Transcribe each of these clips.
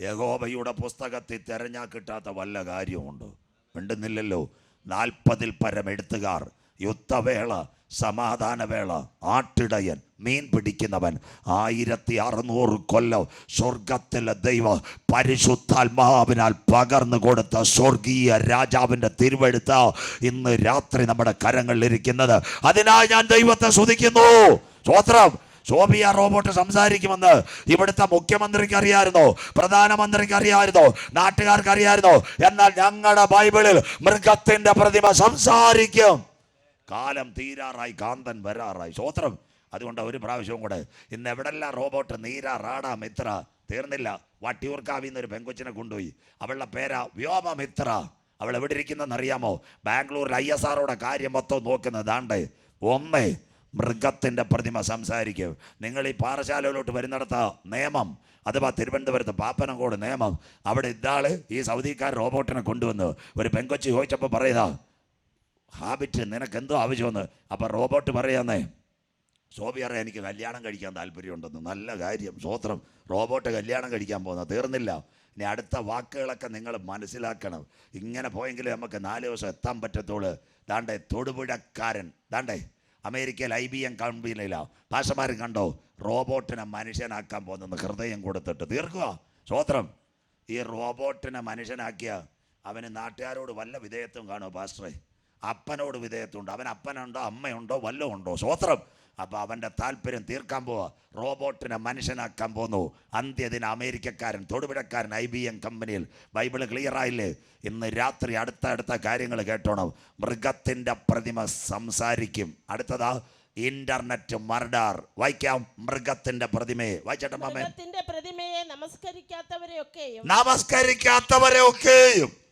യഹോബയുടെ പുസ്തകത്തിൽ തിരഞ്ഞാൽ കിട്ടാത്ത വല്ല കാര്യമുണ്ട് മിണ്ടുന്നില്ലല്ലോ. നാൽപ്പതിൽ പരം എഴുത്തുകാർ യുദ്ധവേള സമാധാനവേള ആട്ടിടയൻ മീൻ പിടിക്കുന്നവൻ ആയിരത്തി അറുന്നൂറ് കൊല്ലം സ്വർഗത്തിലെ ദൈവ പരിശുദ്ധാത്മാവിനാൽ പകർന്നു കൊടുത്ത സ്വർഗീയ രാജാവിന്റെ തിരുവെടുത്ത ഇന്ന് രാത്രി നമ്മുടെ കരങ്ങളിലിരിക്കുന്നത്. അതിനായി ഞാൻ ദൈവത്തെ സ്തുതിക്കുന്നു. സ്വോത്രം സോഫിയ റോബോട്ട് സംസാരിക്കുമെന്ന് ഇവിടുത്തെ മുഖ്യമന്ത്രിക്ക് അറിയാമായിരുന്നോ പ്രധാനമന്ത്രിക്ക് അറിയാമായിരുന്നോ നാട്ടുകാർക്ക് അറിയാമായിരുന്നോ എന്നാൽ ഞങ്ങളുടെ ബൈബിളിൽ മൃഗത്തിന്റെ പ്രതിമ സംസാരിക്കും. കാലം തീരാറായി കാന്തൻ വരാറായി. സ്വോത്രം അതുകൊണ്ട് ഒരു പ്രാവശ്യവും കൂടെ ഇന്ന് എവിടെല്ലാം റോബോട്ട്? നീര റാഡ മിത്ര. തീർന്നില്ല. വട്ടിയൂർക്കാവിൽ നിന്ന് ഒരു പെങ്കൊച്ചിനെ കൊണ്ടുപോയി. അവളുടെ പേരാ വ്യോമമിത്ര അവൾ എവിടെ ഇരിക്കുന്നെന്ന് അറിയാമോ? ബാംഗ്ലൂരിൽ ഐ എസ് ആറോടെ കാര്യം മൊത്തം നോക്കുന്നത് ദാണ്ടേ. ഒന്ന് മൃഗത്തിന്റെ പ്രതിമ സംസാരിക്കും. നിങ്ങൾ ഈ പാറശാലയിലോട്ട് വരുന്നിടത്ത നിയമം അഥവാ തിരുവനന്തപുരത്ത് പാപ്പനംകോട് നിയമം അവിടെ ഇതാൾ ഈ സൗദിക്കാർ റോബോട്ടിനെ കൊണ്ടുവന്ന് ഒരു പെങ്കൊച്ചി ചോദിച്ചപ്പോൾ പറയുക ഹാബിറ്റ് നിനക്ക് എന്തോ ആവശ്യമെന്ന്? അപ്പം റോബോട്ട് പറയാന്നേ സോബിയറെ എനിക്ക് കല്യാണം കഴിക്കാൻ താല്പര്യമുണ്ടെന്ന്. നല്ല കാര്യം സ്വോത്രം. റോബോട്ട് കല്യാണം കഴിക്കാൻ പോകുന്ന തീർന്നില്ല. ഇനി അടുത്ത വാക്കുകളൊക്കെ നിങ്ങൾ മനസ്സിലാക്കണം. ഇങ്ങനെ പോയെങ്കിൽ നമുക്ക് നാല് ദിവസം എത്താൻ പറ്റത്തുള്ളൂ. ദാണ്ടേ തൊടുപുഴക്കാരൻ. ദാണ്ടേ അമേരിക്കയിൽ ഐ ബി എം കമ്പനിയിലാണ് പാഷമാരും കണ്ടോ? റോബോട്ടിനെ മനുഷ്യനാക്കാൻ പോകുന്ന ഹൃദയം കൊടുത്തിട്ട്. തീർക്കുക സ്വോത്രം ഈ റോബോട്ടിനെ മനുഷ്യനാക്കിയ അവന് നാട്ടുകാരോട് വല്ല വിധേയത്വം കാണുമോ പാസ്റ്ററെ? അപ്പനോട് വിധേയത്വമുണ്ട് അവൻ അപ്പനുണ്ടോ അമ്മയുണ്ടോ വല്ലതും ഉണ്ടോ? സ്വോത്രം അപ്പോൾ അവന്റെ താല്പര്യം തീർക്കാൻ പോവാ. റോബോട്ടിനെ മനുഷ്യനാക്കാൻ പോന്നു. അന്ത്യദിന അമേരിക്കക്കാരൻ തൊടുപുഴക്കാരൻ ഐ ബി എം കമ്പനിയിൽ. ബൈബിൾ ക്ലിയർ ആയില്ലേ? ഇന്ന് രാത്രി അടുത്ത അടുത്ത കാര്യങ്ങൾ കേട്ടോണം. മൃഗത്തിന്റെ പ്രതിമ സംസാരിക്കും. അടുത്തതാ ഇന്റർനെറ്റ് മർഡാർ വായിക്കാം. മൃഗത്തിന്റെ പ്രതിമയെ. വായിച്ചേട്ടൻ മാമേ മൃഗത്തിന്റെ പ്രതിമയെ നമസ്കരിക്കാത്തവരെയൊക്കെയും. നമസ്കരിക്കാത്തവരെ ഒക്കെയും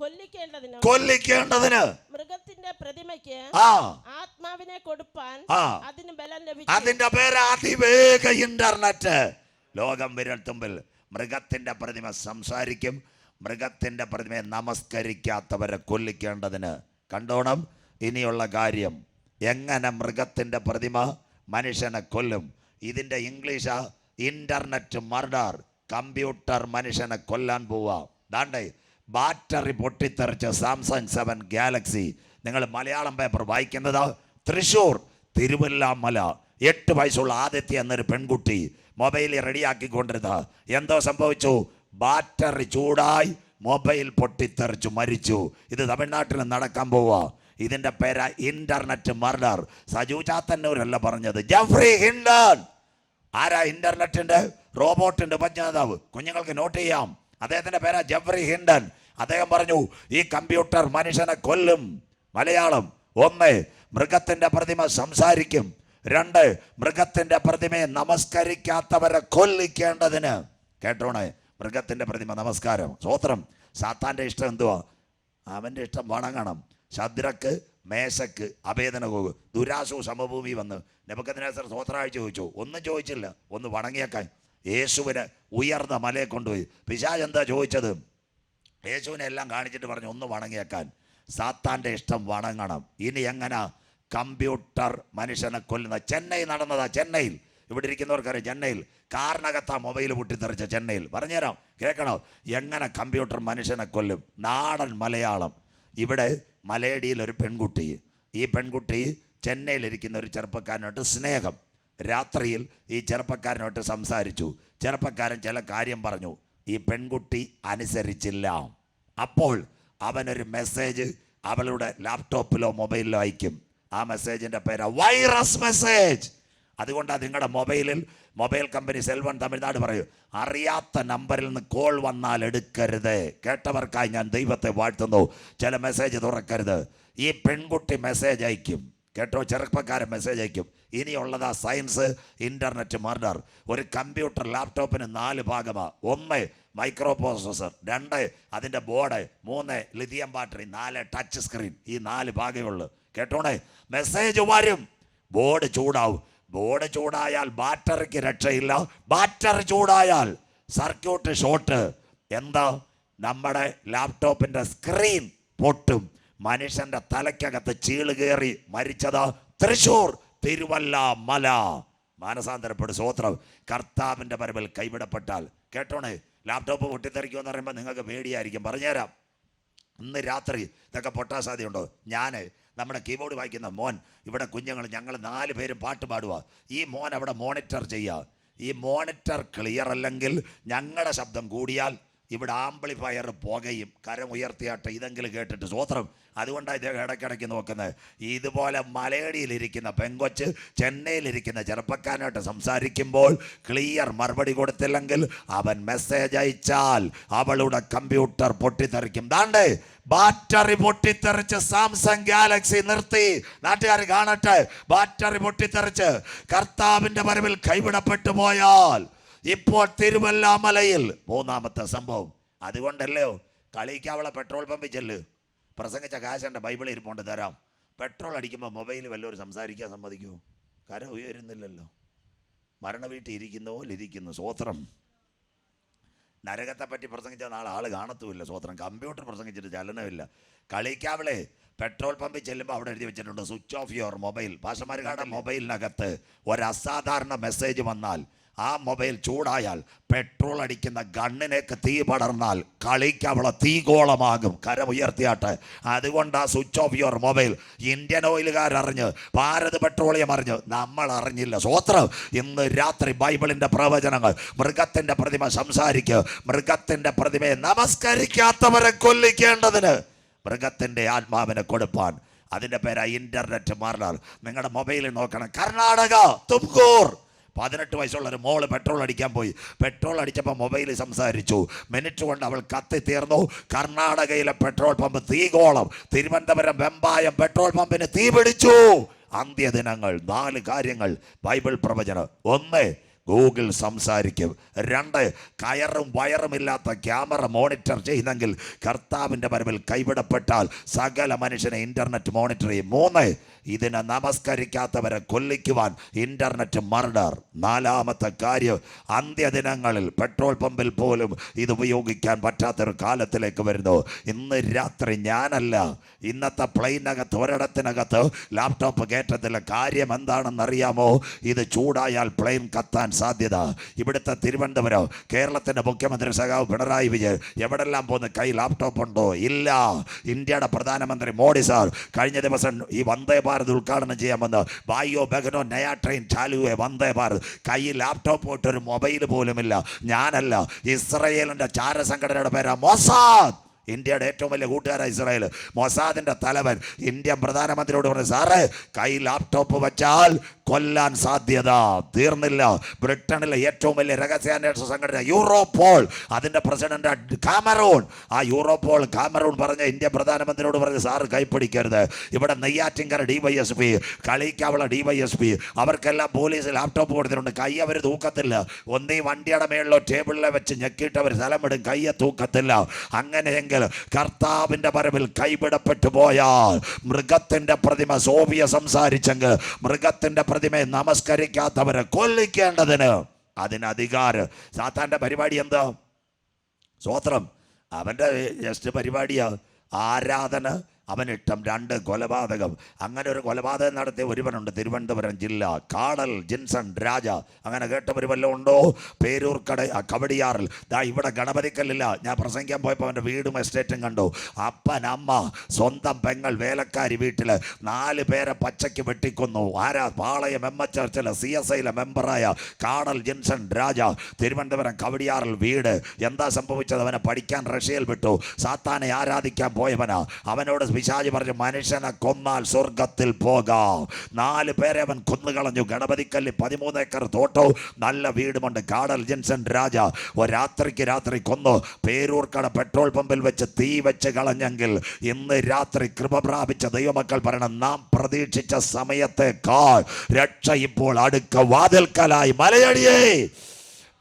കൊല്ലിക്കേണ്ടതിനും കൊല്ലിക്കേണ്ടതിന്. മൃഗത്തിന്റെ പ്രതിമയ്ക്ക് ആത്മാവിനെ കൊടുപ്പാൻ അതിന് ബലം ലഭിച്ചു. അതിന്റെ പേര് അതിവേഗ ഇന്റർനെറ്റ്. ലോകം വിരൽത്തുമ്പിൽ മൃഗത്തിന്റെ പ്രതിമ സംസാരിക്കും. മൃഗത്തിന്റെ പ്രതിമയെ നമസ്കരിക്കാത്തവരെ കൊല്ലിക്കേണ്ടതിന്. കണ്ടോണം ഇനിയുള്ള കാര്യം. എങ്ങനെ മൃഗത്തിന്റെ പ്രതിമ മനുഷ്യനെ കൊല്ലും? ഇതിന്റെ ഇംഗ്ലീഷ് ഇന്റർനെറ്റ് മർഡർ കമ്പ്യൂട്ടർ മനുഷ്യനെ കൊല്ലാൻ പോവാ. ദാണ്ടേ ബാറ്ററി പൊട്ടിത്തെറിച്ച സാംസങ് സെവൻ ഗാലക്സി. നിങ്ങൾ മലയാളം പേപ്പർ വായിക്കുന്നത് തൃശ്ശൂർ തിരുവല്ലാമല. എട്ട് വയസ്സുള്ള ആദിത്യ എന്നൊരു പെൺകുട്ടി മൊബൈൽ റെഡിയാക്കിക്കൊണ്ടിരുന്ന എന്തോ സംഭവിച്ചു? ബാറ്ററി ചൂടായി മൊബൈൽ പൊട്ടിത്തെറിച്ചു മരിച്ചു. ഇത് തമിഴ്നാട്ടിൽ നടക്കാൻ പോവുക ഇതിന്റെ പേര ഇന്റർനെറ്റ് മർഡർ. സജു ചാത്തന്നൂരല്ല പറഞ്ഞത്. Geoffrey Hinton. ആരാ ഇന്റർനെറ്റിന്റെ റോബോട്ടിന്റെ ഉപജ്ഞാതാവ്. കുഞ്ഞുങ്ങൾക്ക് നോട്ട് ചെയ്യാം. അദ്ദേഹത്തിന്റെ പേരാ ജബ്രി ഹിൻഡൻ. അദ്ദേഹം പറഞ്ഞു ഈ കമ്പ്യൂട്ടർ മനുഷ്യനെ കൊല്ലും. മലയാളം. ഒന്ന് മൃഗത്തിന്റെ പ്രതിമ സംസാരിക്കും. രണ്ട് മൃഗത്തിന്റെ പ്രതിമയെ നമസ്കരിക്കാത്തവരെ കൊല്ലിക്കേണ്ടതിന്. കേട്ടോണേ മൃഗത്തിന്റെ പ്രതിമ നമസ്കാരം. സ്വോത്രം സാത്താന്റെ ഇഷ്ടം എന്തുവാ? അവന്റെ ഇഷ്ടം വണങ്ങണം ശദ്രക്ക് മേശക്ക് അഭേദന പോകും ദുരാശു സമഭൂമി വന്ന്. നെബക്കത്തിനേസർ സ്വോത്രാഴ്ച ചോദിച്ചു. ഒന്നും ചോദിച്ചില്ല. ഒന്ന് വണങ്ങിയേക്കാൻ. യേശുവിന് ഉയർന്ന മലയെ കൊണ്ടുപോയി. പിശാജ് എന്താ ചോദിച്ചത്? യേശുവിനെ എല്ലാം കാണിച്ചിട്ട് പറഞ്ഞു ഒന്ന് വണങ്ങിയേക്കാൻ. സാത്താന്റെ ഇഷ്ടം വണങ്ങണം. ഇനി എങ്ങനെ? കമ്പ്യൂട്ടർ മനുഷ്യനെ കൊല്ലുന്ന ചെന്നൈ നടന്നതാ ചെന്നൈയിൽ. ഇവിടെ ഇരിക്കുന്നവർക്കറിയാം ചെന്നൈയിൽ. കാറിനകത്താ മൊബൈൽ പൊട്ടിത്തെറിച്ച ചെന്നൈയിൽ. പറഞ്ഞുതരാം കേൾക്കണോ? എങ്ങനെ കമ്പ്യൂട്ടർ മനുഷ്യനെ കൊല്ലും? നാടൻ മലയാളം. ഇവിടെ മലയടിയിൽ ഒരു പെൺകുട്ടി. ഈ പെൺകുട്ടി ചെന്നൈയിലിരിക്കുന്ന ഒരു ചെറുപ്പക്കാരനായിട്ട് സ്നേഹം. രാത്രിയിൽ ഈ ചെറുപ്പക്കാരനോട്ട് സംസാരിച്ചു. ചെറുപ്പക്കാരൻ ചില കാര്യം പറഞ്ഞു. ഈ പെൺകുട്ടി അനുസരിച്ചില്ല. അപ്പോൾ അവനൊരു മെസ്സേജ് അവളുടെ ലാപ്ടോപ്പിലോ മൊബൈലിലോ അയക്കും. ആ മെസ്സേജിന്റെ പേര് വൈറസ് മെസ്സേജ് അതുകൊണ്ടാണ് നിങ്ങളുടെ മൊബൈലിൽ മൊബൈൽ കമ്പനി സെൽവൺ തമിഴ്നാട് പറയൂ അറിയാത്ത നമ്പറിൽ നിന്ന് കോൾ വന്നാൽ എടുക്കരുത്. കേട്ടവർക്കായി ഞാൻ ദൈവത്തെ വാഴ്ത്തുന്നു. ചില മെസ്സേജ് തുറക്കരുത്. ഈ പെൺകുട്ടി മെസ്സേജ് അയക്കും. കേട്ടോ? ചെറുപ്പക്കാരൻ മെസ്സേജ് അയക്കും. ഇനിയുള്ളതാ സയൻസ് ഇന്റർനെറ്റ് മർഡർ ഒരു കമ്പ്യൂട്ടർ ലാപ്ടോപ്പിന് നാല് ഭാഗമാണ് ഒന്ന് മൈക്രോ പ്രോസസ്സർ രണ്ട് അതിന്റെ ബോർഡ് മൂന്ന് ലിഥിയം ബാറ്ററി നാല് ടച്ച് സ്ക്രീൻ ഈ നാല് ഭാഗമേ ഉള്ളൂ. കേട്ടോണേ? മെസ്സേജ് വരും. ബോർഡ് ചൂടാവും. ബോർഡ് ചൂടായാൽ ബാറ്ററിക്ക് രക്ഷയില്ല. ബാറ്ററി ചൂടായാൽ സർക്യൂട്ട് ഷോർട്ട് എന്താ? നമ്മുടെ ലാപ്ടോപ്പിന്റെ സ്ക്രീൻ പൊട്ടും. മനുഷ്യന്റെ തലയ്ക്കകത്ത് ചീൾ കയറി മരിച്ചത് തൃശൂർ തിരുവല്ല മല. മാനസാന്തരപ്പെടും സ്വോത്രം. കർത്താവിന്റെ പരമ്പിൽ കൈവിടപ്പെട്ടാൽ. കേട്ടോണേ? ലാപ്ടോപ്പ് പൊട്ടിത്തെറിക്കുമെന്ന് പറയുമ്പോൾ നിങ്ങൾക്ക് പേടിയായിരിക്കും. പറഞ്ഞുതരാം. ഇന്ന് രാത്രി ഇതൊക്കെ പൊട്ടാൻ സാധ്യതയുണ്ടോ? ഞാൻ നമ്മുടെ കീബോർഡ് വായിക്കുന്ന മോൻ ഇവിടെ കുഞ്ഞുങ്ങൾ ഞങ്ങൾ നാല് പേരും പാട്ട് പാടുക. ഈ മോൻ അവിടെ മോണിറ്റർ ചെയ്യുക. ഈ മോണിറ്റർ ക്ലിയർ അല്ലെങ്കിൽ ഞങ്ങളുടെ ശബ്ദം കൂടിയാൽ ഇവിടെ ആംപ്ലിഫയർ പുകയും കരം ഉയർത്തിയാട്ടെ ഇതെങ്കിലും കേട്ടിട്ട് സ്വോത്രം. അതുകൊണ്ടാണ് ഇദ്ദേഹം ഇടയ്ക്കിടയ്ക്ക് നോക്കുന്നത്. ഇതുപോലെ മലയടിയിലിരിക്കുന്ന പെങ്കൊച്ച് ചെന്നൈയിലിരിക്കുന്ന ചെറുപ്പക്കാരനായിട്ട് സംസാരിക്കുമ്പോൾ ക്ലിയർ മറുപടി കൊടുത്തില്ലെങ്കിൽ അവൻ മെസ്സേജ് അയച്ചാൽ അവളുടെ കമ്പ്യൂട്ടർ പൊട്ടിത്തെറിക്കും. ദാണ്ടേ ബാറ്ററി പൊട്ടിത്തെറിച്ച് സാംസങ് ഗാലക്സി നിർത്തി. നാട്ടുകാർ കാണട്ടെ ബാറ്ററി പൊട്ടിത്തെറിച്ച് കർത്താവിന്റെ വരവിൽ കൈവിടപ്പെട്ടു പോയാൽ ഇപ്പോൾ തിരുവല്ലാമലയിൽ. മൂന്നാമത്തെ സംഭവം. അതുകൊണ്ടല്ലോ കളിക്കാവളെ പെട്രോൾ പമ്പ് ചെല്ല്. പ്രസംഗിച്ച കാശന്റെ ബൈബിളിൽ ഇരിപ്പുണ്ട് തരാം. പെട്രോൾ അടിക്കുമ്പോൾ മൊബൈൽ വല്ലവരും സംസാരിക്കാൻ സമ്മതിക്കൂ. കര ഉയരുന്നില്ലല്ലോ. മരണ വീട്ടിൽ ഇരിക്കുന്ന പോലെ ഇരിക്കുന്നു സ്വോത്രം. നരകത്തെ പറ്റി പ്രസംഗിച്ച നാളെ ആൾ കാണത്തുമില്ല സ്വോത്രം. കമ്പ്യൂട്ടർ പ്രസംഗിച്ചിട്ട് ചലനമില്ല. കളിക്കാവളെ പെട്രോൾ പമ്പിൽ ചെല്ലുമ്പോൾ അവിടെ എഴുതി വെച്ചിട്ടുണ്ട് സ്വിച്ച് ഓഫ് യുവർ മൊബൈൽ. ഭാഷമാരുടെ മൊബൈലിനകത്ത് ഒരു അസാധാരണ മെസ്സേജ് വന്നാൽ ആ മൊബൈൽ ചൂടായാൽ പെട്രോൾ അടിക്കുന്ന ഗണ്ണിനേക്ക് തീ പടർന്നാൽ കളിക്ക് തീഗോളമാകും കരം ഉയർത്തിയാട്ടെ. അതുകൊണ്ട് ആ switch off your mobile Indian ഓയിലുകാരറിഞ്ഞ് Bharat Petroleum അറിഞ്ഞ് നമ്മൾ അറിഞ്ഞില്ല സ്വോത്രം ഇന്ന് രാത്രി ബൈബിളിന്റെ പ്രവചനങ്ങൾ മൃഗത്തിന്റെ പ്രതിമ സംസാരിക്കുക മൃഗത്തിന്റെ പ്രതിമയെ നമസ്കരിക്കാത്തവരെ കൊല്ലിക്കേണ്ടതിന് മൃഗത്തിന്റെ ആത്മാവിനെ കൊടുപ്പാൻ. അതിന്റെ പേരാ ഇന്റർനെറ്റ് മാറണർ നിങ്ങളുടെ മൊബൈലിൽ നോക്കണം. കർണാടക തുംകൂർ. പതിനെട്ട് വയസ്സുള്ള ഒരു മോൾ പെട്രോൾ അടിക്കാൻ പോയി. പെട്രോൾ അടിച്ചപ്പോൾ മൊബൈലിൽ സംസാരിച്ചു. മിനിറ്റ് കൊണ്ട് അവൾ കത്തി തീർന്നു. കർണാടകയിലെ പെട്രോൾ പമ്പ് തീകോളം. തിരുവനന്തപുരം വെമ്പായം പെട്രോൾ പമ്പിന് തീ പിടിച്ചു. അന്ത്യദിനങ്ങൾ നാല് കാര്യങ്ങൾ. ബൈബിൾ പ്രവചനം. ഒന്ന് ഗൂഗിൾ സംസാരിക്കും. രണ്ട് കയറും വയറും ഇല്ലാത്ത ക്യാമറ മോണിറ്റർ ചെയ്യുന്നെങ്കിൽ കർത്താവിന്റെ വരവിൽ കൈവിടപ്പെട്ടാൽ സകല മനുഷ്യനെ ഇന്റർനെറ്റ് മോണിറ്റർ ചെയ്യും. മൂന്ന് ഇതിനെ നമസ്കരിക്കാത്തവരെ കൊല്ലിക്കുവാൻ ഇന്റർനെറ്റ് മർഡർ. നാലാമത്തെ കാര്യം അന്ത്യദിനങ്ങളിൽ പെട്രോൾ പമ്പിൽ പോലും ഇത് ഉപയോഗിക്കാൻ പറ്റാത്തൊരു കാലത്തിലേക്ക് വരുന്നു. ഇന്ന് രാത്രി ഞാനല്ല ഇന്നത്തെ പ്ലെയിനകത്ത് ഒരിടത്തിനകത്ത് ലാപ്ടോപ്പ് കയറ്റത്തിലെ കാര്യം എന്താണെന്ന് അറിയാമോ ഇത് ചൂടായാൽ പ്ലെയിൻ കത്താൻ സാധ്യത. ഇവിടുത്തെ തിരുവനന്തപുരം കേരളത്തിന്റെ മുഖ്യമന്ത്രി സഖാവ് പിണറായി വിജയൻ എവിടെല്ലാം പോകുന്ന കൈ ലാപ്ടോപ്പ് ഉണ്ടോ? ഇല്ല. ഇന്ത്യയുടെ പ്രധാനമന്ത്രി മോഡി സാർ കഴിഞ്ഞ ദിവസം ഈ വന്ദേ ഭാരത് ഉദ്ഘാടനം ചെയ്യാൻ വന്ന് ബായോ ബഗനോ നയ ട്രെയിൻ ചാലുവേ വന്ദേ ഭാരത്. കയ്യിൽ ലാപ്ടോപ്പ് പോയിട്ട് ഒരു മൊബൈൽ പോലുമില്ല. ഞാനല്ല ഇസ്രയേലിന്റെ ചാരസംഘടനയുടെ പേരാ മൊസാദ്. ഇന്ത്യയുടെ ഏറ്റവും വലിയ കൂട്ടുകാരായ ഇസ്രായേൽ. മൊസാദിന്റെ തലവൻ ഇന്ത്യൻ പ്രധാനമന്ത്രിയോട് പറഞ്ഞു സാറേ കൈ ലാപ്ടോപ്പ് വെച്ചാൽ കൊല്ലാൻ സാധ്യത. തീർന്നില്ല. ബ്രിട്ടനിലെ ഏറ്റവും വലിയ രഹസ്യാന്വേഷണ സംഘടന യൂറോപ്പോൾ അതിന്റെ പ്രസിഡന്റ് കാമറൂൺ. ആ യൂറോപ്പോൾ കാമറൂൺ പറഞ്ഞ ഇന്ത്യ പ്രധാനമന്ത്രിയോട് പറഞ്ഞ് സാറ് കൈപ്പിടിക്കരുത്. ഇവിടെ Neyyattinkara D Y S P കളിക്കാവുള്ള D Y S P അവർക്കെല്ലാം പോലീസ് ലാപ്ടോപ്പ് കൊടുത്തിട്ടുണ്ട്. കൈ അവർ തൂക്കത്തില്ല. ഒന്നീ വണ്ടിയുടെ മേളിലോ ടേബിളിലോ വെച്ച് ഞെക്കിയിട്ട് അവർ സ്ഥലമിടും. കയ്യെ തൂക്കത്തില്ല. അങ്ങനെയെങ്കിൽ കർത്താവിന്റെ പരവിൽ കൈവിടപ്പെട്ടു പോയാൽ മൃഗത്തിന്റെ പ്രതിമ സോഫിയ സംസാരിച്ചെങ്കിൽ മൃഗത്തിന്റെ പ്രതിമയെ നമസ്കരിക്കാത്തവരെ കൊല്ലിക്കേണ്ടതിന് അതിന് അധികാരം. സാത്താന്റെ പരിപാടി എന്താ? സ്വോത്രം. അവന്റെ ജസ്റ്റ് പരിപാടിയാ. ആരാധന. അവനിഷ്ടം രണ്ട് കൊലപാതകം. അങ്ങനെ ഒരു കൊലപാതകം നടത്തിയ ഒരുവനുണ്ട് തിരുവനന്തപുരം ജില്ല കാടൽ ജിൻസൺ രാജ. അങ്ങനെ കേട്ടവർ വല്ലതും ഉണ്ടോ? പേരൂർക്കട കവടിയാറിൽ. ദാ ഇവിടെ ഗണപതിക്കല്ലില്ല. ഞാൻ പ്രസംഗിക്കാൻ പോയപ്പോൾ അവന്റെ വീടും എസ്റ്റേറ്റും കണ്ടു. അപ്പൻ അമ്മ സ്വന്തം പെങ്ങൾ വേലക്കാരി വീട്ടിൽ നാല് പേരെ പച്ചയ്ക്ക് വെട്ടിക്കൊന്നു. ആരാ? പാളയം എം എച്ച് ചർച്ചിലെ സി എസ് ഐയിലെ മെമ്പറായ കാടൽ ജിൻസൺ രാജ. തിരുവനന്തപുരം കവടിയാറിൽ വീട്. എന്താ സംഭവിച്ചത്? അവനെ പഠിക്കാൻ റഷ്യയിൽ വിട്ടു. സാത്താനെ ആരാധിക്കാൻ പോയവനാ? അവനോട് പിശാചി പറഞ്ഞു മനുഷ്യനെ കൊന്നാൽ സ്വർഗത്തിൽ പോകാം. നാല് പേരെ അവൻ കൊന്നുകളഞ്ഞു. ഗണപതിക്കല്ലി പതിമൂന്ന് ഏക്കർ തോട്ടവും നല്ല വീടുമുണ്ട്. കാടൽ ജിൻസൺ രാജ രാത്രിക്ക് രാത്രി കൊന്നു. പേരൂർക്കട പെട്രോൾ പമ്പിൽ വെച്ച് തീ വെച്ച് കളഞ്ഞെങ്കിൽ ഇന്ന് രാത്രി കൃപ പ്രാപിച്ച ദൈവമക്കൾ പറയണം നാം പ്രതീക്ഷിച്ച സമയത്തേക്കാൾ രക്ഷ ഇപ്പോൾ അടുക്ക വാതിൽക്കലായി. മലയടിയേ!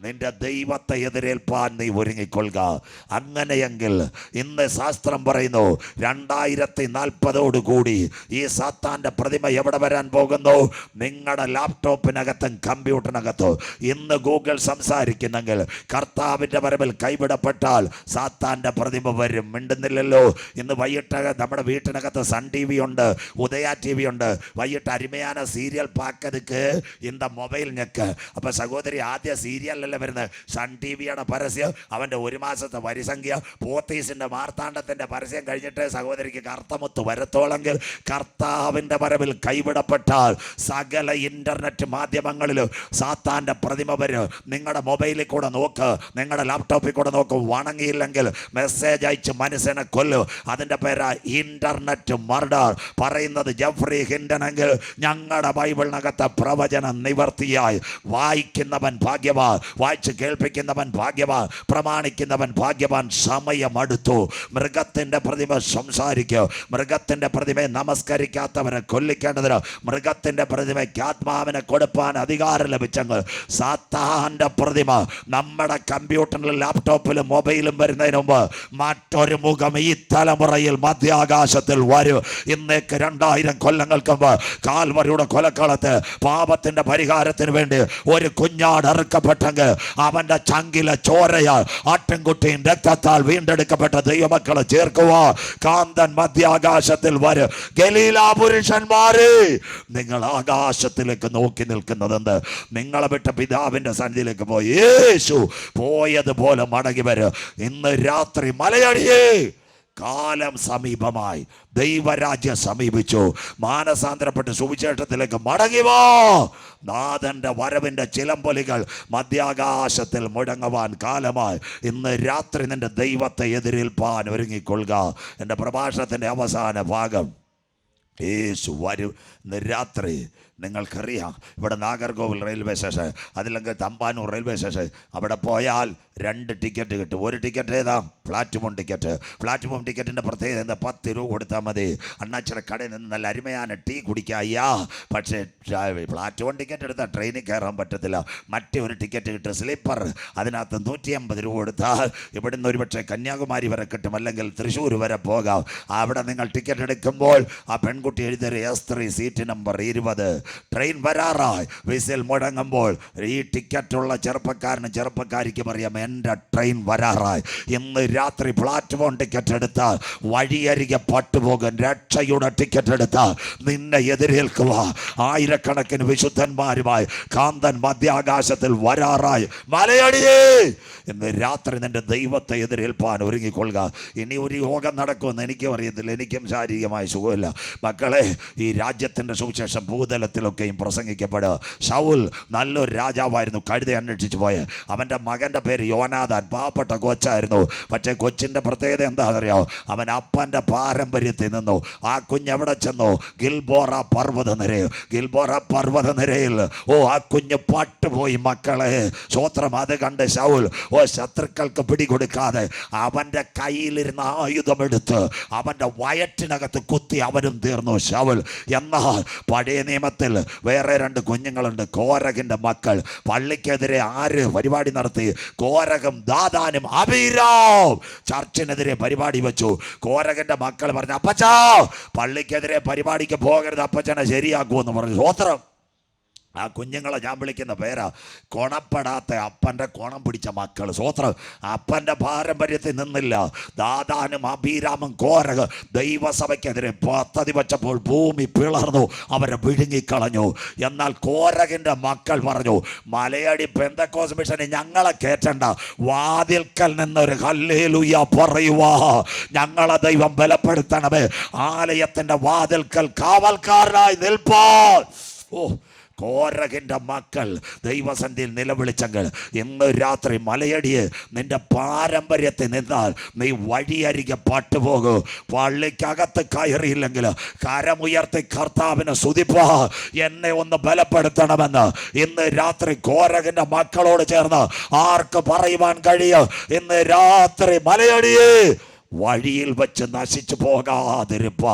നിന്റെ ദൈവത്തെ എതിരേൽപ്പാൻ നീ ഒരുങ്ങിക്കൊള്ളുക. അങ്ങനെയെങ്കിൽ ഇന്ന് ശാസ്ത്രം പറയുന്നു രണ്ടായിരത്തി നാൽപ്പതോടുകൂടി ഈ സാത്താന്റെ പ്രതിമ എവിടെ വരാൻ പോകുന്നു? നിങ്ങളുടെ ലാപ്ടോപ്പിനകത്തും കമ്പ്യൂട്ടറിനകത്തും. ഇന്ന് ഗൂഗിൾ സംസാരിക്കുന്നെങ്കിൽ കർത്താവിന്റെ വരവിൽ കൈവിടപ്പെട്ടാൽ സാത്താന്റെ പ്രതിമ വരും. മിണ്ടുന്നില്ലല്ലോ. ഇന്ന് വൈകിട്ട് നമ്മുടെ വീട്ടിനകത്ത് സൺ ടി വി ഉണ്ട് ഉദയ ടി വി ഉണ്ട്. വൈകിട്ട് അരുമയാന സീരിയൽ പാക്കതുക്ക് ഇന്ന മൊബൈൽ ഞെക്ക്. അപ്പം സഹോദരി ആദ്യ സീരിയലല്ല പരസ്യമല്ല വരുന്നത്. സൺ ടി വിയുടെ പരസ്യം. അവന്റെ ഒരു മാസത്തെ വരിസംഖ്യ പോത്തീസിന്റെ മാർത്താണ്ഡത്തിന്റെ പരസ്യം കഴിഞ്ഞിട്ട് സഹോദരിക്ക് കർത്തമൊത്ത് വരത്തോളെങ്കിൽ കർത്താവിന്റെ വരവിൽ കൈവിടപ്പെട്ടാൽ സകല ഇന്റർനെറ്റ് മാധ്യമങ്ങളിലും സാത്താന്റെ പ്രതിമ വരും നിങ്ങളുടെ മൊബൈലിൽ കൂടെ നോക്ക്. നിങ്ങളുടെ ലാപ്ടോപ്പിൽ കൂടെ നോക്ക്. വണങ്ങിയില്ലെങ്കിൽ മെസ്സേജ് അയച്ച് മനുഷ്യനെ കൊല്ലു. അതിന്റെ പേരാ ഇന്റർനെറ്റ് മർഡർ പറയുന്നത് ജഫ്രി ഹിൻഡനെങ്കിൽ ഞങ്ങളുടെ ബൈബിളിനകത്തെ പ്രവചനം നിവർത്തിയായി. വായിക്കുന്നവൻ ഭാഗ്യവാൻ. വായിച്ച് കേൾപ്പിക്കുന്നവൻ ഭാഗ്യവാൻ പ്രമാണിക്കുന്നവൻ ഭാഗ്യവാൻ സമയമടുത്തു. മൃഗത്തിന്റെ പ്രതിമ സംസാരിക്കുക മൃഗത്തിന്റെ പ്രതിമയെ നമസ്കരിക്കാത്തവനെ കൊല്ലിക്കേണ്ടതിന് മൃഗത്തിന്റെ പ്രതിമയ്ക്ക് ആത്മാവിനെ കൊടുപ്പാൻ അധികാരം ലഭിച്ചങ്ങൾ സാത്താന്റെ പ്രതിമ നമ്മുടെ കമ്പ്യൂട്ടറിലും ലാപ്ടോപ്പിലും മൊബൈലും വരുന്നതിന് മുമ്പ് മറ്റൊരു മുഖം ഈ തലമുറയിൽ മധ്യാകാശത്തിൽ വരും. ഇന്നേക്ക് രണ്ടായിരം കൊല്ലങ്ങൾക്ക് മുമ്പ് കാൽവരിയുടെ കൊലക്കളത്ത് പാപത്തിന്റെ പരിഹാരത്തിന് വേണ്ടി ഒരു കുഞ്ഞാട് അവന്റെ ചങ്കിലെ ചോരയാൽ ആട്ടിൻകുട്ടിയും രക്തത്താൽ വീണ്ടെടുക്കപ്പെട്ട ദൈവമക്കളെ ചേർക്കുക കാന്തൻ മധ്യാകാശത്തിൽ വരും. ഗലീല പുരുഷന്മാരെ നിങ്ങൾ ആകാശത്തിലേക്ക് നോക്കി നിൽക്കുന്നതെന്ത്? നിങ്ങളെ വിട്ട പിതാവിന്റെ സന്നിധിയിലേക്ക് പോയി. യേശു പോയതുപോലെ മടങ്ങി വരും. ഇന്ന് രാത്രി മലയടിയേ. കാലം സമീപമായി. ദൈവരാജ്യം സമീപിച്ചു. മാനസാന്തരപ്പെട്ട് സുവിശേഷത്തിലേക്ക് മടങ്ങിവോ നാഥന്റെ വരവിന്റെ ചിലമ്പൊലികൾ മധ്യാകാശത്തിൽ മുഴങ്ങുവാൻ കാലമായി. ഇന്ന് രാത്രി നിന്റെ ദൈവത്തെ എതിരേൽപ്പാൻ ഒരുങ്ങിക്കൊള്ളുക. എന്റെ പ്രഭാഷണത്തിന്റെ അവസാന ഭാഗം. യേശു വരും ഇന്ന് രാത്രി നിങ്ങൾക്കറിയാം. ഇവിടെ നാഗർകോവിൽ റെയിൽവേ സ്റ്റേഷൻ അതില്ലെങ്കിൽ തമ്പാനൂർ റെയിൽവേ സ്റ്റേഷൻ അവിടെ പോയാൽ രണ്ട് ടിക്കറ്റ് കിട്ടും. ഒരു ടിക്കറ്റ് ഏതാ? പ്ലാറ്റ്ഫോം ടിക്കറ്റ് പ്ലാറ്റ്ഫോം ടിക്കറ്റിന്റെ പ്രത്യേകത എന്താ? പത്ത് രൂപ കൊടുത്താൽ മതി. അണ്ണാച്ചിറ കടയിൽ നിന്ന് നല്ല അരുമയാണ്. ടീ കുടിക്കായ്യാ പക്ഷേ പ്ലാറ്റ്ഫോം ടിക്കറ്റ് എടുത്താൽ ട്രെയിനിൽ കയറാൻ പറ്റത്തില്ല. മറ്റേ ഒരു ടിക്കറ്റ് കിട്ടും. സ്ലീപ്പർ അതിനകത്ത് നൂറ്റി അമ്പത് രൂപ കൊടുത്താൽ ഇവിടുന്ന് ഒരുപക്ഷെ കന്യാകുമാരി വരെ കിട്ടും. അല്ലെങ്കിൽ തൃശ്ശൂർ വരെ പോകാം. അവിടെ നിങ്ങൾ ടിക്കറ്റ് എടുക്കുമ്പോൾ ആ പെൺകുട്ടി എഴുതിയ എസ് ത്രീ സീറ്റ് നമ്പർ ഇരുപത്. ട്രെയിൻ വരാറായി. വിസിൽ മുടങ്ങുമ്പോൾ ഈ ടിക്കറ്റുള്ള ചെറുപ്പക്കാരന് ചെറുപ്പക്കാരിക്ക് അറിയാം എന്റെ ട്രെയിൻ വരാറായി. ഇന്ന് രാത്രി പ്ലാറ്റ്ഫോം ടിക്കറ്റ് എടുത്താൽ വഴിയരികെ പട്ടുപോകും. രക്ഷയുടെ ടിക്കറ്റ് എടുത്താൽ നിന്നെ എതിരേൽക്കുക ആയിരക്കണക്കിന് വിശുദ്ധന്മാരുമായി കാന്തൻ മധ്യാകാശത്തിൽ വരാറായി. മലയടിയേ! ഇന്ന് രാത്രി നിന്റെ ദൈവത്തെ എതിരേൽപ്പാൻ ഒരുങ്ങിക്കൊള്ളുക. ഇനി ഒരു യോഗം നടക്കുമെന്ന് എനിക്കും അറിയത്തില്ല. എനിക്കും ശാരീരികമായ സുഖമില്ല. മക്കളെ ഈ രാജ്യത്തിന്റെ സുവിശേഷം ഭൂതലത്തിലൊക്കെയും പ്രസംഗിക്കപ്പെടുക. ഷൗൽ നല്ലൊരു രാജാവായിരുന്നു. കഴുത അന്വേഷിച്ചു പോയ. അവന്റെ മകന്റെ പേര് യോനാഥാൻ. പാവപ്പെട്ട കൊച്ചായിരുന്നു. പക്ഷേ കൊച്ചിന്റെ പ്രത്യേകത എന്താണെന്നറിയോ അവൻ അപ്പന്റെ പാരമ്പര്യത്തിൽ നിന്നു. ആ കുഞ്ഞ് എവിടെ ചെന്നു? ഗിൽബോറ പർവത നിരയിൽ. ഗിൽബോറ പർവത നിരയിൽ. ഓ ആ കുഞ്ഞ് പാട്ടുപോയി മക്കളെ. സ്വത്രം അത് കണ്ട് ഷൗൽ ഓ ശത്രുക്കൾക്ക് പിടികൊടുക്കാതെ അവന്റെ കയ്യിലിരുന്ന ആയുധമെടുത്ത് അവന്റെ വയറ്റിനകത്ത് കുത്തി അവരും തീർന്നു. ഷൗൽ എന്നാൽ പഴയ നിയമത്തിൽ വേറെ രണ്ട് കുഞ്ഞുങ്ങളുണ്ട്. കോരകിന്റെ മക്കൾ. പള്ളിക്കെതിരെ ആര് പരിപാടി നടത്തി? കോരകം ദാദാനും അഭിരാം ചർച്ചിനെതിരെ പരിപാടി വെച്ചു. കോരകന്റെ മക്കൾ പറഞ്ഞു അപ്പച്ചാ പള്ളിക്കെതിരെ പരിപാടിക്ക് പോകരുത്. അപ്പച്ചനെ ശരിയാക്കുമെന്ന് പറഞ്ഞു. സ്വോത്രം ആ കുഞ്ഞുങ്ങളെ ഞാൻ വിളിക്കുന്ന പേരാ. കൊണപ്പെടാത്ത അപ്പന്റെ കോണം പിടിച്ച മക്കൾ സ്വോത്രം അപ്പന്റെ പാരമ്പര്യത്തിൽ നിന്നില്ല. ദാദാനും അഭിരാമും കോരക ദൈവസഭയ്ക്കെതിരെ പദ്ധതി വെച്ചപ്പോൾ ഭൂമി പിളർന്നു അവരെ വിഴുങ്ങിക്കളഞ്ഞു. എന്നാൽ കോരകിന്റെ മക്കൾ പറഞ്ഞു മലയാടി പെന്തക്കോസ് മിഷന് ഞങ്ങളെ കയറ്റണ്ട വാതിൽക്കൽ നിന്നൊരു ഹല്ലേലൂയ പറയുവാ. ഞങ്ങളെ ദൈവം ബലപ്പെടുത്തണമേ. ആലയത്തിന്റെ വാതിൽക്കൽ കാവൽക്കാരനായി നിൽപ്പാൻ. ഓ കോരകിന്റെ മക്കൾ ദൈവസന്ധിയിൽ നിലവിളിച്ചെങ്കിൽ ഇന്ന് രാത്രി മലയടിയെ നിന്റെ പാരമ്പര്യത്തിൽ നിന്നാൽ നീ വഴിയരികെ പാട്ടുപോകൂ. പള്ളിക്കകത്ത് കയറിയില്ലെങ്കിൽ കരമുയർത്തി കർത്താവിനെ സുതിപ്പാ എന്നെ ഒന്ന് ബലപ്പെടുത്തണമെന്ന് ഇന്ന് രാത്രി കോരകിന്റെ മക്കളോട് ചേർന്ന് ആർക്ക് പറയുവാൻ കഴിയും? ഇന്ന് രാത്രി മലയടിയേ വഴിയിൽ വെച്ച് നശിച്ചു പോകാതിരിപ്പ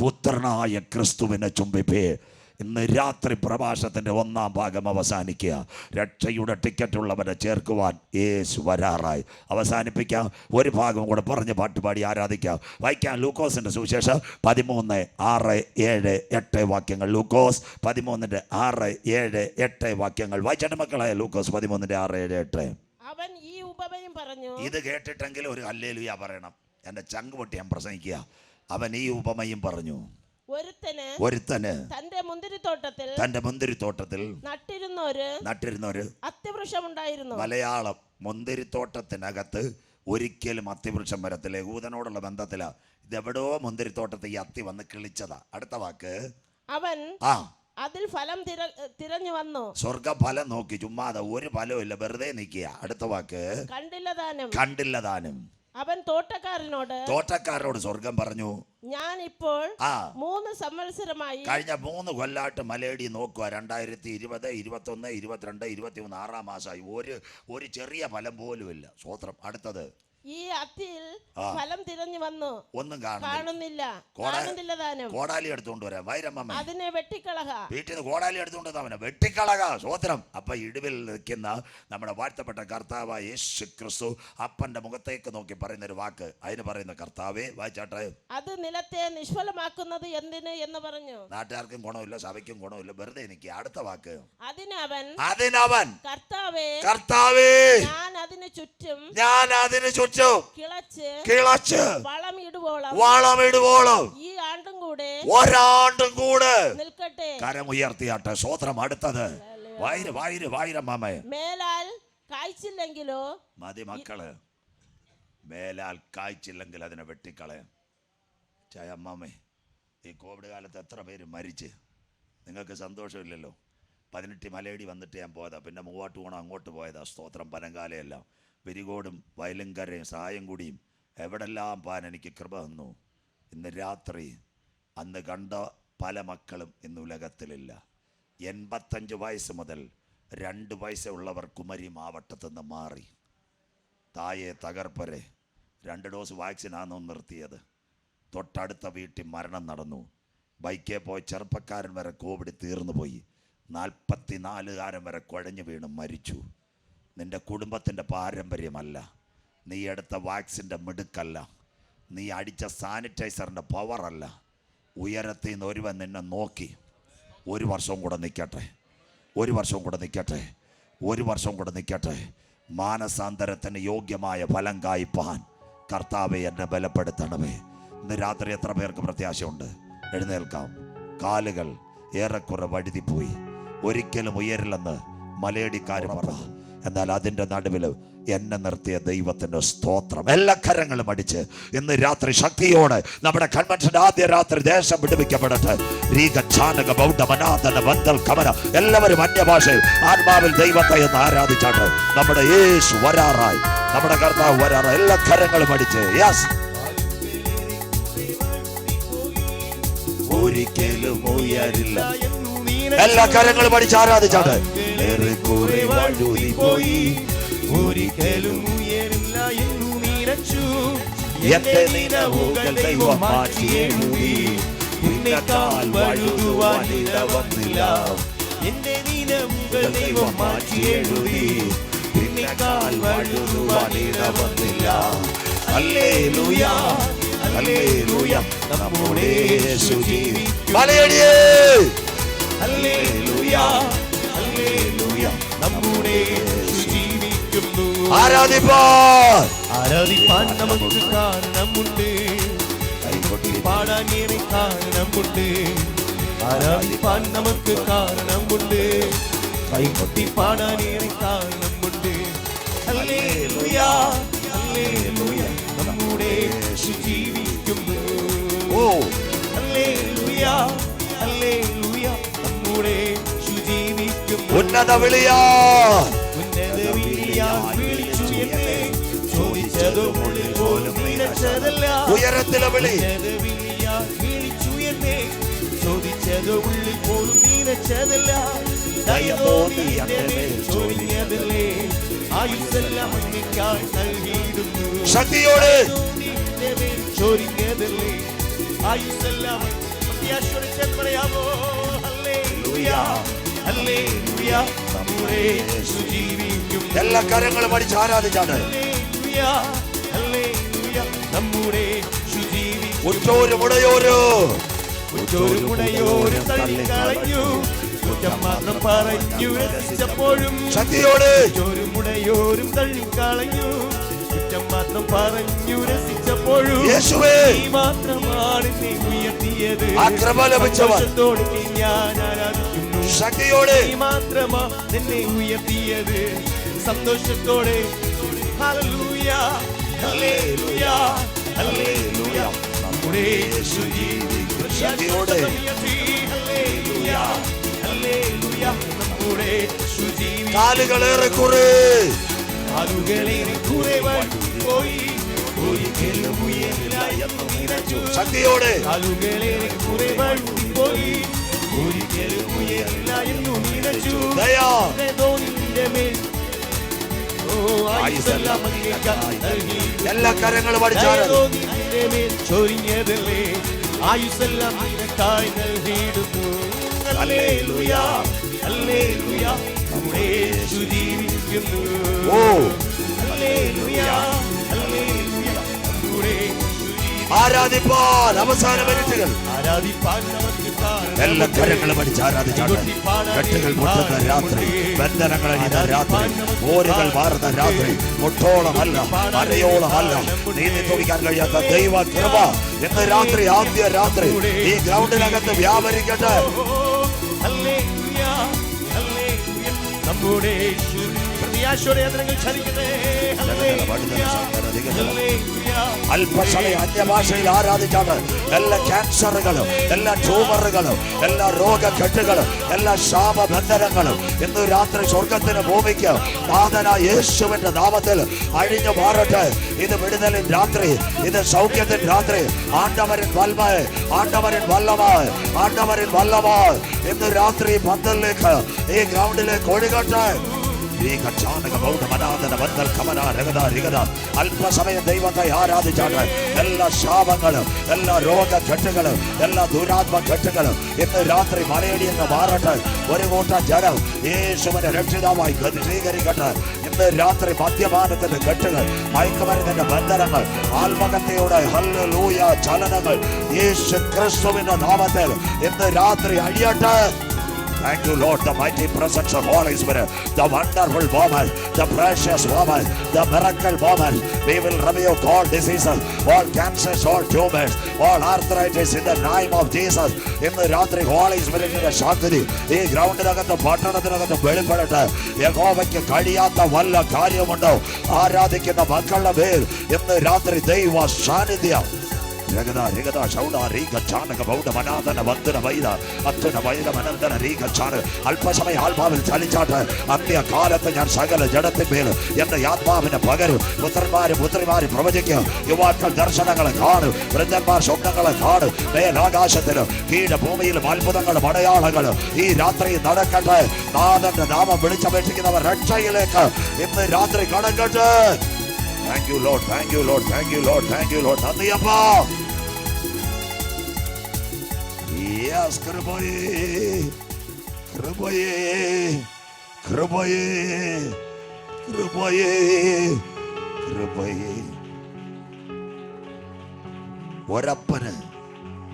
പുത്രനായ ക്രിസ്തുവിനെ ചുംബിപ്പേ. ഇന്ന് രാത്രി പ്രഭാഷണത്തിന്റെ ഒന്നാം ഭാഗം അവസാനിക്കുക. രക്ഷയുടെ ടിക്കറ്റ് ഉള്ളവരെ ചേർക്കുവാൻ യേശു വരാറായി. അവസാനിപ്പിക്കാം. ഒരു ഭാഗം കൂടെ പറഞ്ഞ് പാട്ടുപാടി ആരാധിക്കാം. വായിക്കാം. ലൂക്കോസിന്റെ സുവിശേഷം പതിമൂന്ന് ആറ് ഏഴ് എട്ട് വാക്യങ്ങൾ. ലൂക്കോസ് പതിമൂന്നിന്റെ ആറ് ഏഴ് എട്ട് വാക്യങ്ങൾ. വായിച്ചേട്ട മക്കളായ ലൂക്കോസ് പതിമൂന്നിന്റെ ആറ് ഏഴ് എട്ട്. അവൻ ഈ ഉപമയും പറഞ്ഞു. ഇത് കേട്ടിട്ടെങ്കിൽ ഒരു അല്ലേലുയാ പറയണം. എന്റെ ചങ്ക് പൊട്ടി ഞാൻ പ്രസംഗിക്കുക. അവൻ ഈ ഉപമയും പറഞ്ഞു. ഒരുത്തന് ഒരുത്തന് തന്റെ മുന്തിരിത്തോട്ടത്തിൽ തന്റെ മുന്തിരിത്തോട്ടത്തിൽ നട്ടിരുന്നൊരു നട്ടിരുന്നൊരു അത്യവൃക്ഷമുണ്ടായിരുന്നു മലയാളം മുന്തിരിത്തോട്ടത്തിനകത്ത് ഒരിക്കലും അത്തിവൃക്ഷം വരത്തില്ല. യഹൂദനോടുള്ള ബന്ധത്തില. ഇതെവിടോ മുന്തിരിത്തോട്ടത്തിൽ ഈ അത്തി വന്ന് കിളിച്ചതാ. അടുത്ത വാക്ക്. അവൻ ആ. അതിൽ ഫലം തിരഞ്ഞു വന്നു. സ്വർഗ ഫലം നോക്കി. ചുമ്മാതെ ഒരു ഫലവും ഇല്ല വെറുതെ നിൽക്കുക. അടുത്ത വാക്ക്. കണ്ടില്ല കണ്ടില്ലതാനും കണ്ടില്ല അവൻ തോട്ടക്കാരനോട് തോട്ടക്കാരോട് സ്വർഗം പറഞ്ഞു. ഞാൻ ഇപ്പോൾ മൂന്ന് സംവത്സരമായി കഴിഞ്ഞ മൂന്ന് കൊല്ലാട്ട് മലയടി നോക്കുക. രണ്ടായിരത്തി ഇരുപത് ഇരുപത്തൊന്ന് ഇരുപത്തിരണ്ട് ഇരുപത്തിമൂന്ന് ആറാം മാസമായി. ഒരു ഒരു ചെറിയ ഫലം പോലും ഇല്ല സ്വോത്രം അടുത്തത്. ഈ അത്തിയിൽ ഫലം തിരഞ്ഞു വന്നു. ഒന്നും കാണുന്നില്ല. കാണുന്നില്ല. താനും. കോടാലി എടുത്തുകൊണ്ട് വരാം. വൈരമ്മ അതിനെ വെട്ടിക്കളക. വീട്ടിൽ നിന്ന് കോടാലി എടുത്തുകൊണ്ട് അവനെ. വെട്ടിക്കളക. സ്വത്രം. അപ്പൊ ഇടിവിൽ നിൽക്കുന്ന നമ്മുടെ വാഴ്ത്തപ്പെട്ട കർത്താവ് യേശു ക്രിസ്തു അപ്പന്റെ മുഖത്തേക്ക് നോക്കി പറയുന്ന ഒരു വാക്ക്. അതിന് പറയുന്ന കർത്താവേ വായിച്ചാട്ടെ അത് നിലത്തെ നിഷ്ഫലമാക്കുന്നത് എന്തിന് എന്ന് പറഞ്ഞു. നാട്ടുകാർക്കും ഗുണമില്ല സഭയ്ക്കും ഗുണമില്ല. വെറുതെ എനിക്ക് അടുത്ത വാക്ക്. അതിനവൻ അതിനവൻ കർത്താവേ കർത്താവേ. ഞാൻ അതിന് ചുറ്റും ഞാൻ അതിന് ചുറ്റും കിളച്ച്. കിളച്ച്. വളം ഇടുവോളം. വളമിടുവോളം ഈ ആണ്ടും കൂടെ ഒരാണ്ടും കൂടെ. നിൽക്കട്ടെ. കരം ഉയർത്തിയാട്ട സ്വോത്രം അടുത്തത് വയറ് വയറ് വായിരമ്മാമേ മേലാൽ കായ്ച്ചില്ലെങ്കിലോ? മതി മക്കൾ. മേലാൽ കായ്ച്ചില്ലെങ്കിൽ അതിനെ വെട്ടിക്കളയാം. ചായമ്മാമേ ഈ കോവിഡ് കാലത്ത് എത്ര പേര് മരിച്ച്? നിങ്ങൾക്ക് സന്തോഷമില്ലല്ലോ. പതിനെട്ട് മലയടി വന്നിട്ട് ഞാൻ പോയതാ. പിന്നെ മൂവാട്ട് പോകണം അങ്ങോട്ട് പോയതാ. സ്തോത്രം പനങ്കാലയെല്ലാം പെരികോടും വയലുംകരയും സഹായം എവിടെല്ലാം പാൻ എനിക്ക് കൃപ തന്നു. ഇന്ന് രാത്രി അന്ന് കണ്ട പല മക്കളും ഇന്ന് ഉലകത്തിലില്ല. എൺപത്തഞ്ച് വയസ്സ് മുതൽ രണ്ട് വയസ്സുള്ളവർ കുമരി മാവട്ടത്തു നിന്ന് മാറി. തായെ തകർപ്പരെ രണ്ട് ഡോസ് വാക്സിനാണെന്ന് നിർത്തിയത്? തൊട്ടടുത്ത വീട്ടിൽ മരണം നടന്നു. ബൈക്കേ പോയി ചെറുപ്പക്കാരൻ വരെ കോവിഡ് തീർന്നു പോയി നാൽപ്പത്തിനാലുകാരൻ വരെ കുഴഞ്ഞു വീണ് മരിച്ചു. നിന്റെ കുടുംബത്തിന്റെ പാരമ്പര്യമല്ല. നീ എടുത്ത വാക്സിന്റെ മിടുക്കല്ല. നീ അടിച്ച സാനിറ്റൈസറിന്റെ പവറല്ല. ഉയരത്തിൽ നിന്ന് ഒരുവൻ നിന്നെ നോക്കി. ഒരു വർഷവും കൂടെ നിൽക്കട്ടെ. ഒരു വർഷവും കൂടെ നിൽക്കട്ടെ. ഒരു വർഷവും കൂടെ നിൽക്കട്ടെ. മാനസാന്തരത്തിന് യോഗ്യമായ ഫലം കായ്പാൻ കർത്താവെ എന്നെ ബലപ്പെടുത്തണമേ. ഇന്ന് രാത്രി എത്ര പേർക്ക് പ്രത്യാശയുണ്ട്? എഴുന്നേൽക്കാം. കാലുകൾ ഏറെക്കുറെ വഴുതിപ്പോയി. ഒരിക്കലും ഉയരില്ലെന്ന് മലയടിക്കാർ പറഞ്ഞു. എന്നാൽ അതിന്റെ നടുവിൽ എന്നെ നിർത്തിയ ദൈവത്തിന്റെ സ്തോത്രം. എല്ലാ കരങ്ങളും അടിച്ച് ഇന്ന് രാത്രി ശക്തിയോടെ നമ്മുടെ കൺവെൻഷൻ ആദ്യ രാത്രി ദേശം വിടുവിക്കപ്പെടട്ടെ. രീക ചാനക ബൗദ്ധ മനാതന ബന്ധൽ കമന എല്ലാവരും അന്യഭാഷയിൽ ആത്മാവിൽ ദൈവത്തെ എന്ന് ആരാധിച്ചാണ് നമ്മുടെ യേശു വരാറായി. നമ്മുടെ കർത്താവ് വരാറായി. എല്ലാ കരങ്ങളും അടിച്ച്. യാസ് ഒരിക്കലും ഉയരില്ല. എല്ലാ കരങ്ങളും പഠിച്ച് ആരാധിച്ചാണ്? ഒരിക്കലും ഉയരില്ല എന്നു എന്റെ നിലവുകൾ ദൈവം നിന്നെക്കാൾ എന്റെ നിലവുകൾ ദൈവം നമ്മുടെ യേശു ജീവിക്കും. നമ്മുടെ യേശു ജീവിക്കുന്നു. ആരാധിപ്പാൻ. ആരാധിപ്പാൻ നമുക്ക് കാരണമുണ്ട്. കൈകൊട്ടി പാടാൻ ഏറെ കാരണമുണ്ട്. ആരാധിപ്പാൻ നമുക്ക് കാരണമുണ്ട്. കൈകൊട്ടി പാടാൻ ഏറെ കാരണമുണ്ട്. ഹല്ലേലൂയ ഹല്ലേലൂയ നമ്മുടെ ഉന്നത വിളിയാ. ഉന്നത വിളിയാ വിളിച്ചു എന്നെ ചോദിച്ചതും ഉള്ളിൽ പോലും നിലച്ചതല്ല ഉയരത്തിലെ വിളി. വിളിച്ചു എന്നെ ചോദിച്ചതും ഉള്ളിൽ പോലും നിലച്ചതല്ല ചൊരിഞ്ഞതല്ലേ നൽകിയിടുന്നു. ശക്തിയോടെ. ചൊരിഞ്ഞതല്ലേ പ്രത്യാശയോടെ പറയാമോ? ഹല്ലേലൂയ. എല്ലാ കരങ്ങളും അടിച്ച് ആരാധിച്ചാണ്? നമ്മുടെ ഉറ്റോരും ഉടയോരോ ഉറ്റോരും ഉടയോരും തള്ളിക്കളഞ്ഞു കുറ്റം മാത്രം പറഞ്ഞു രസിച്ചപ്പോഴും ശക്തിയോടെ. ഒരു മുടയോരും തള്ളിക്കളഞ്ഞു കുറ്റം മാത്രം പറഞ്ഞു രസിച്ചപ്പോഴും യേശുവേ. നീ മാത്രമാണ് എന്നെ ഉയർത്തിയത്. ആ കൃപ ലഭിച്ചവൻ. ഞാൻ ശക്തിയോടെ. മാത്രമാ നിന്നെ ഉയർത്തിയത്. സന്തോഷത്തോടെ. ശക്തിയോടെ. ഉയർത്തി. ഹല്ലേലൂയ ഹല്ലേലൂയ. നമ്മുടെ യേശു ജീവിക്കുന്ന കാലുകളേറെ കുറേ പോയി ശക്തിയോടെ. കാലുകളെ കുറെ പോയി ഒരിക്കലും ഉയരില്ല എന്നു നിലച്ചു. എല്ലാ കരങ്ങളും ചൊരിഞ്ഞതല്ലേ? ആയുസ്സെല്ലാം നിനക്കായി നൽകിയിടുന്നു. നമ്മുടെ യേശു ഓ. ആരാധിപ്പാൻ അവസാന മിനിറ്റുകൾ. ആരാധിപ്പാൻ എല്ലാ കരങ്ങളും അടിച്ച് ആരാധിച്ചാണ് കെട്ടുകൾ മുട്ടുന്ന രാത്രി ബന്ധനങ്ങൾ അണിയുന്ന രാത്രി ഓരുകൾ മാറുന്ന രാത്രി മുട്ടോളമല്ല അരയോളമല്ല നീന്തി തുടിക്കാൻ കഴിയാത്ത ദൈവ കൃപ എന്ന രാത്രി ആദ്യ രാത്രി ഈ ഗ്രൗണ്ടിനകത്ത് വ്യാപരിക്കട്ടെ. നമ്മുടെ പ്രതിയാശയുടെ യന്ത്രങ്ങൾ ഹല്ലേലൂയ. അല്പസമയം അന്യഭാഷയിൽ ആരാധിച്ചാണ് എല്ലാ ക്യാൻസറുകളും എല്ലാ ട്യൂമറുകളും എല്ലാ രോഗക്കെട്ടുകളും എല്ലാ ശാപബന്ധനങ്ങളും ഇന്ന് രാത്രി സ്വർഗത്തിന് ഭൂമിക്ക് നാഥന യേശുവിന്റെ നാമത്തിൽ അഴിഞ്ഞു മാറട്ടെ. ഇത് വിടുതലിൻ രാത്രി ഇത് സൗഖ്യത്തിൻ രാത്രി. ആണ്ടവരിൻ വൽമയ ആണ്ടവരിൻ വല്ലമായ ആണ്ടവരിൻ വല്ലമായ ഇന്ന് രാത്രി പന്തലിലേക്ക് ഈ ഗ്രൗണ്ടിലേക്ക് ഒഴുകട്ടെ. ഈ കച്ചാനക ബൗദ്ധമനാഥന ബന്ധൽ കമന രഗത രിഗത അല്പസമയം ദൈവത്തെ ആരാധിച്ചാണ് എല്ലാ ശാപങ്ങളും എല്ലാ രോഗഘട്ടുകളും എല്ലാ ദുരാത്മ ഘട്ടുകളും ഇന്ന് രാത്രി മലയടിയെന്ന് മാറട്ടെ ഒരു കൂട്ടം ജനം യേശുവിനെ രക്ഷിതാവായി ഗതി സ്വീകരിക്കട്ടെ ഇന്ന് രാത്രി മദ്യപാനത്തിന്റെ കെട്ടുകൾ മയക്കുമരുന്നിന്റെ ബന്ധനങ്ങൾ ആത്മഹത്യയുടെ ഹല്ലേലൂയ ചലനങ്ങൾ യേശു ക്രിസ്തുവിന്റെ നാമത്തിൽ ഇന്ന് രാത്രി അഴിയട്ടെ Thank you, Lord, the mighty presence of Holy Spirit, the wonderful woman, the precious woman, the miracle woman. We will rebuke all diseases, all cancers, all tumors, all arthritis in the name of Jesus. ഇന്ന് രാത്രി holy സ്പിരിറ്റിന്റെ ശക്തി ഈ ഗ്രൗണ്ടിനകത്ത് പട്ടണത്തിനകത്ത് വെളിപ്പെടട്ടെ യഹോവയ്ക്ക് കഴിയാത്ത വല്ല കാര്യമുണ്ടോ ആരാധിക്കുന്ന മക്കളുടെ പേർ ഇന്ന് രാത്രി ദൈവ സാന്നിധ്യം രഗത രഗത രീക ചാനക ബൗഡ മനാദന വന്ദന വൈദ അത്തുന വൈദ മനന്ദന രീക ചാന അല്പസമയ ആത്മാവിൽ ചലിച്ചാട്ട് അന്ത്യകാലത്ത് ഞാൻ സകല ജഡത്തിന്മേൽ എന്റെ ആത്മാവിനെ പകരും. പുത്രന്മാരും പുത്രിമാരും പ്രവചിക്കും. യുവാക്കൾ ദർശനങ്ങളെ കാണും. വൃദ്ധന്മാർ സ്വപ്നങ്ങളെ കാണും. മേലാകാശത്തിലും കീഴ് ഭൂമിയിലും അത്ഭുതങ്ങളും അടയാളങ്ങളും ഈ രാത്രി നടക്കട്ടെ. നാഥന്റെ നാമം വിളിച്ചപേക്ഷിക്കുന്നവർ രക്ഷയിലേക്ക് ഇന്ന് രാത്രി കടക്കട്ടെ. Thank you lord thank you lord thank you lord thank you lord നന്ദിയപ്പാ yes കൃപയേ കൃപയേ കൃപയേ കൃപയേ കൃപയേ. ഒരപ്പന്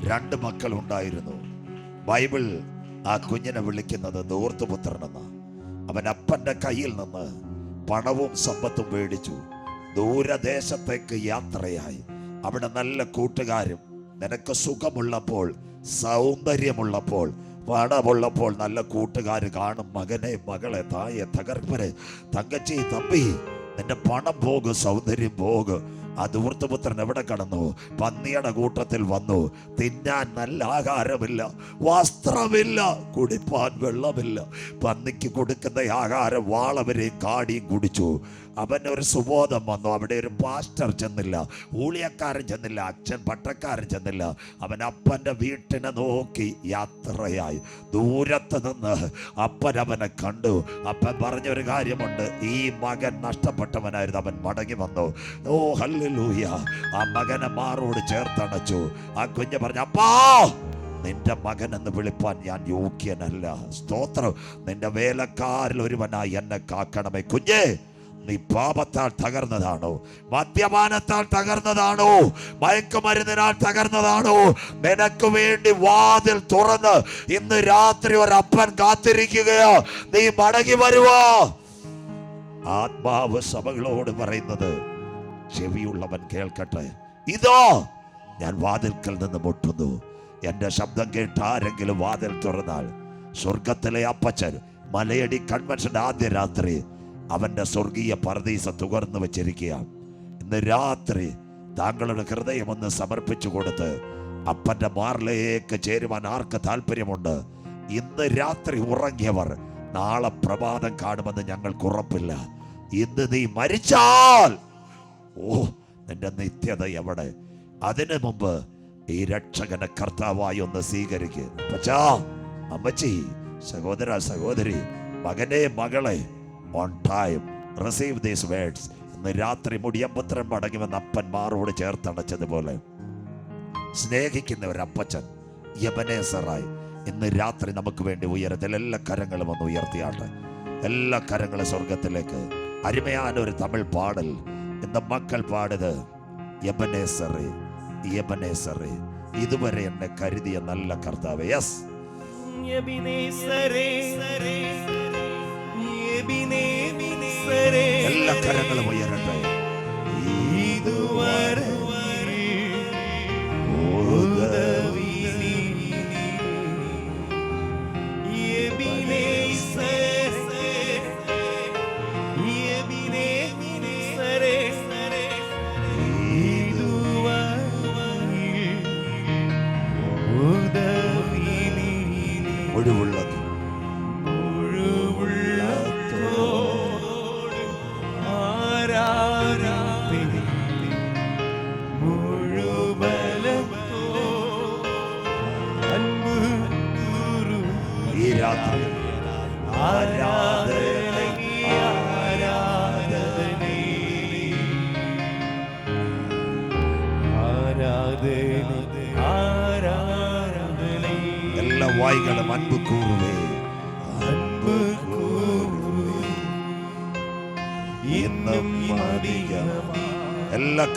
രണ്ട് മക്കൾ ഉണ്ടായിരുന്നു ബൈബിൾ ആ കുഞ്ഞിനെ വിളിക്കുന്നത് ദൂർത്തുപുത്രനെന്ന് അവൻ അപ്പന്റെ കയ്യിൽ നിന്ന് പണവും സമ്പത്തും മേടിച്ചു. ദൂരദേശത്തേക്ക് യാത്രയായി. അവിടെ നല്ല കൂട്ടുകാരും നിനക്ക് സുഖമുള്ളപ്പോൾ സൗന്ദര്യമുള്ളപ്പോൾ പണമുള്ളപ്പോൾ നല്ല കൂട്ടുകാർ കാണും. മകനെ മകളെ തായെ തകർപ്പരെ തങ്കച്ചി തമ്പി നിന്റെ പണം പോകും സൗന്ദര്യം പോകും. ആ ധൂർത്തപുത്രൻ എവിടെ കടന്നു? പന്നിയുടെ കൂട്ടത്തിൽ വന്നു. തിന്നാൻ നല്ല ആഹാരമില്ല വസ്ത്രമില്ല കുടിപ്പാൻ വെള്ളമില്ല. പന്നിക്ക് കൊടുക്കുന്ന ആഹാരം വാളവരെയും കാടിയും കുടിച്ചു. അവൻ ഒരു സുബോധം വന്നു. അവിടെ ഒരു പാസ്റ്റർ ചെന്നില്ല ഊളിയക്കാരൻ ചെന്നില്ല അച്ഛൻ പട്ടക്കാരൻ ചെന്നില്ല. അവൻ അപ്പന്റെ വീട്ടിനെ നോക്കി യാത്രയായി. ദൂരത്ത് നിന്ന് അപ്പൻ അവനെ കണ്ടു. അപ്പൻ പറഞ്ഞൊരു കാര്യമുണ്ട്. ഈ മകൻ നഷ്ടപ്പെട്ടവനായിരുന്നു. അവൻ മടങ്ങി വന്നു. ഓ ഹല്ലേലൂയ. ആ മകനെ മാറോട് ചേർത്തണച്ചു. ആ കുഞ്ഞ് പറഞ്ഞു അപ്പാ നിന്റെ മകൻ എന്ന് വിളിപ്പാൻ ഞാൻ യോഗ്യനല്ല. സ്തോത്രം. നിന്റെ വേലക്കാരിൽ ഒരുവനായി എന്നെ കാക്കണമേ കുഞ്ഞേ. നീ പാപത്താൽ തകർന്നതാണോ? മദ്യപാനത്താൽ തകർന്നതാണോ? മയക്കുമരുന്നിനാൽ തകർന്നതാണോ? നിനക്ക് വേണ്ടി വാതിൽ തുറന്ന് ഇന്ന് രാത്രി ഒരപ്പൻ കാത്തിരിക്കുകയോ. നീ മടങ്ങി വരുവോ. ആത്മാവ് സഭകളോട് പറയുന്നത് ചെവിയുള്ളവൻ കേൾക്കട്ടെ. ഇതോ ഞാൻ വാതിൽക്കൽ നിന്ന് മുട്ടുന്നു. എന്റെ ശബ്ദം കേട്ട് ആരെങ്കിലും വാതിൽ തുറന്നാൽ സ്വർഗത്തിലെ അപ്പച്ചൻ മലയടി കൺവെൻഷന്റെ ആദ്യ രാത്രി അവന്റെ സ്വർഗീയ പറദീസ തുകർന്നു വെച്ചിരിക്കുക ഇന്ന് രാത്രി താങ്കളുടെ ഹൃദയം ഒന്ന് സമർപ്പിച്ചു കൊടുത്ത് അപ്പന്റെ മാറിലേക്ക് ചേരുവാൻ ആർക്ക് താല്പര്യമുണ്ട് ഇന്ന് രാത്രി ഉറങ്ങിയവർ നാളെ പ്രഭാതം കാണുമെന്ന് ഞങ്ങൾക്ക് ഉറപ്പില്ല. ഇന്ന് നീ മരിച്ചാൽ ഓ നിന്റെ നിത്യത എവിടെ? അതിനു മുമ്പ് ഈ രക്ഷകനെ കർത്താവായി ഒന്ന് സ്വീകരിക്കുക അമ്മച്ചി സഹോദര സഹോദരി മകനെ മകളെ on time receive these words ഇന്ന് രാത്രി മുടിയമ്പത്രം മടങ്ങുമെന്ന് അപ്പന്മാരോട് ചേർത്തടച്ചതുപോലെ സ്നേഹിക്കുന്ന ഒരു അപ്പച്ചൻ യബനേസറായി ഇന്ന് രാത്രി നമുക്ക് വേണ്ടി ഉയരത്തിൽ എല്ലാ കരങ്ങളും ഒന്ന് ഉയർത്തിയാട്ടെ. എല്ലാ കരങ്ങളും സ്വർഗത്തിലേക്ക് അരുമയാനൊരു തമിഴ് പാടൽ. ഇന്ന് മക്കൾ പാടിയത് യബനേസറെ യബനേസറെ ഇതുവരെ എന്നെ കരുതിയ നല്ല കർത്താവ്. യെസ് എല്ലാ കരങ്ങളും ഉയരട്ടെ.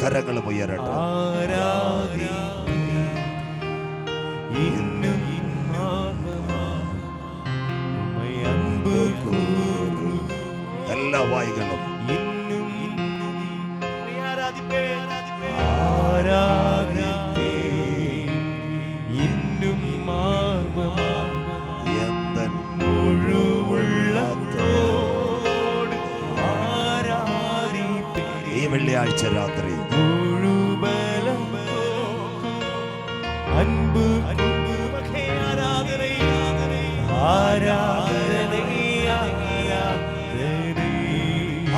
കരങ്ങളും ഉയരട്ടെ. എല്ലാ വായികളും. വെള്ളിയാഴ്ച രാത്രി அன்பு அன்பு வகை ஆராதனை ஆராதனை ஆராதனை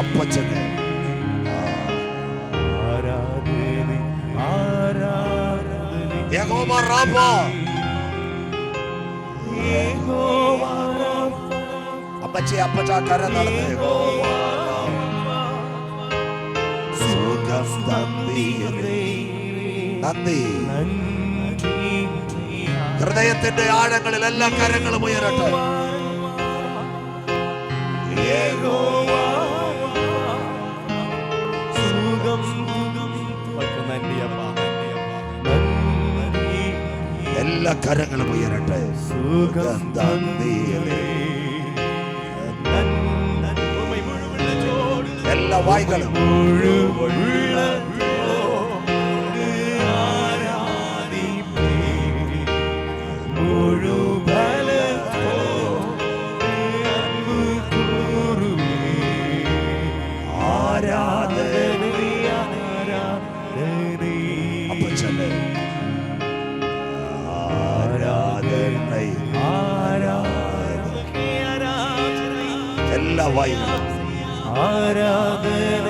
அப்பச்சனை ஆராதனை ஆராதனை ஏகோபா ராபா ஏகோபா அப்பச்சே அப்பச்சா கர நடந்தேகோபா ഹൃദയത്തിന്റെ ആഴങ്ങളിൽ എല്ലാ കരങ്ങളും ഉയരട്ടെ. എല്ലാ കരങ്ങളും ഉയരട്ടെ. സുഖം തന്നീരേ. എല്ലാ വായികളും ആരാധന